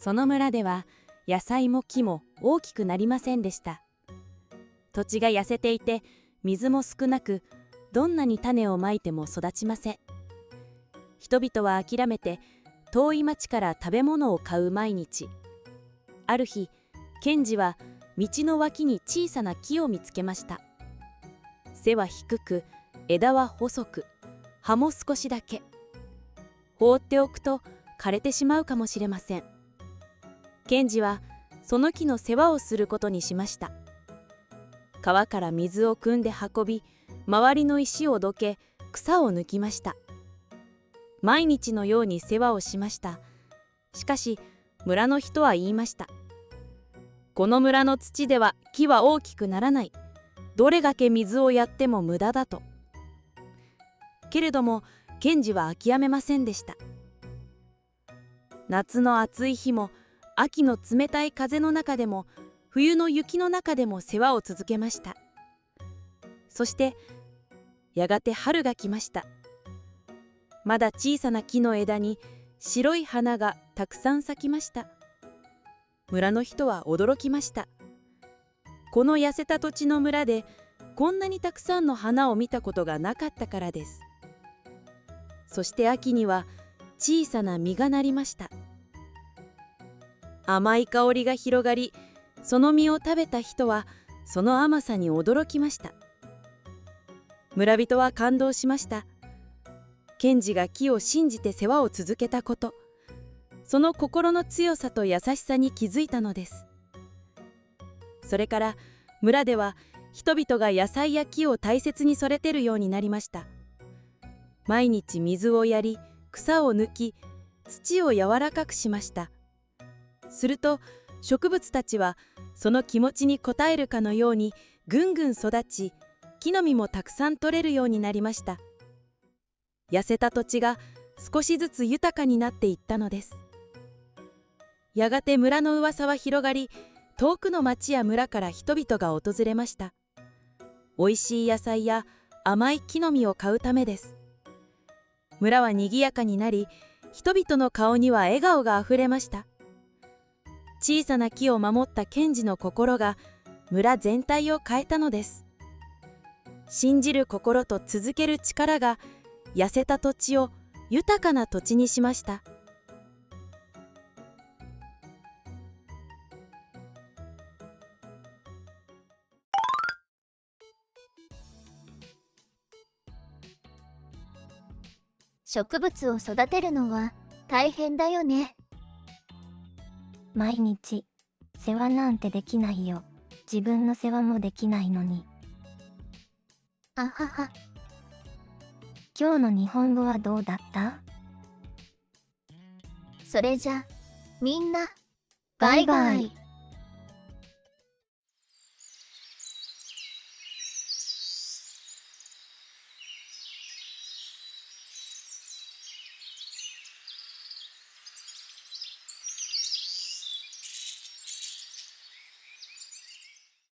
その村では野菜も木も大きくなりませんでした。土地が痩せていて水も少なくどんなに種をまいても育ちません。人々は諦めて遠い町から食べ物を買う毎日。ある日賢治は道の脇に小さな木を見つけました。背は低く枝は細く葉も少しだけ。放っておくと枯れてしまうかもしれません。賢治はその木の世話をすることにしました。川から水を汲んで運び周りの石をどけ草を抜きました。毎日のように世話をしました。しかし村の人は言いました。この村の土では木は大きくならない。どれだけ水をやっても無駄だと。けれども賢治は諦めませんでした。夏の暑い日も秋の冷たい風の中でも冬の雪の中でも世話を続けました。そしてやがて春が来ました。まだ小さな木の枝に白い花がたくさん咲きました。村の人は驚きました。この痩せた土地の村でこんなにたくさんの花を見たことがなかったからです。そして秋には小さな実がなりました。甘い香りが広がりその実を食べた人はその甘さに驚きました。村人は感動しました。賢治が木を信じて世話を続けたこと。その心の強さと優しさに気づいたのです。それから村では人々が野菜や木を大切に育てるようになりました。毎日水をやり草を抜き土を柔らかくしました。すると植物たちはその気持ちに応えるかのようにぐんぐん育ち木の実もたくさん取れるようになりました。痩せた土地が少しずつ豊かになっていったのです。やがて村の噂は広がり遠くの町や村から人々が訪れました。美味しい野菜や甘い木の実を買うためです。村は賑やかになり人々の顔には笑顔があふれました。小さな木を守った賢治の心が村全体を変えたのです信じる心と続ける力が痩せた土地を豊かな土地にしました植物を育てるのは大変だよね。毎日世話なんてできないよ自分の世話もできないのにあはは。今日の日本語はどうだった？それじゃ、みんな、バイバイ。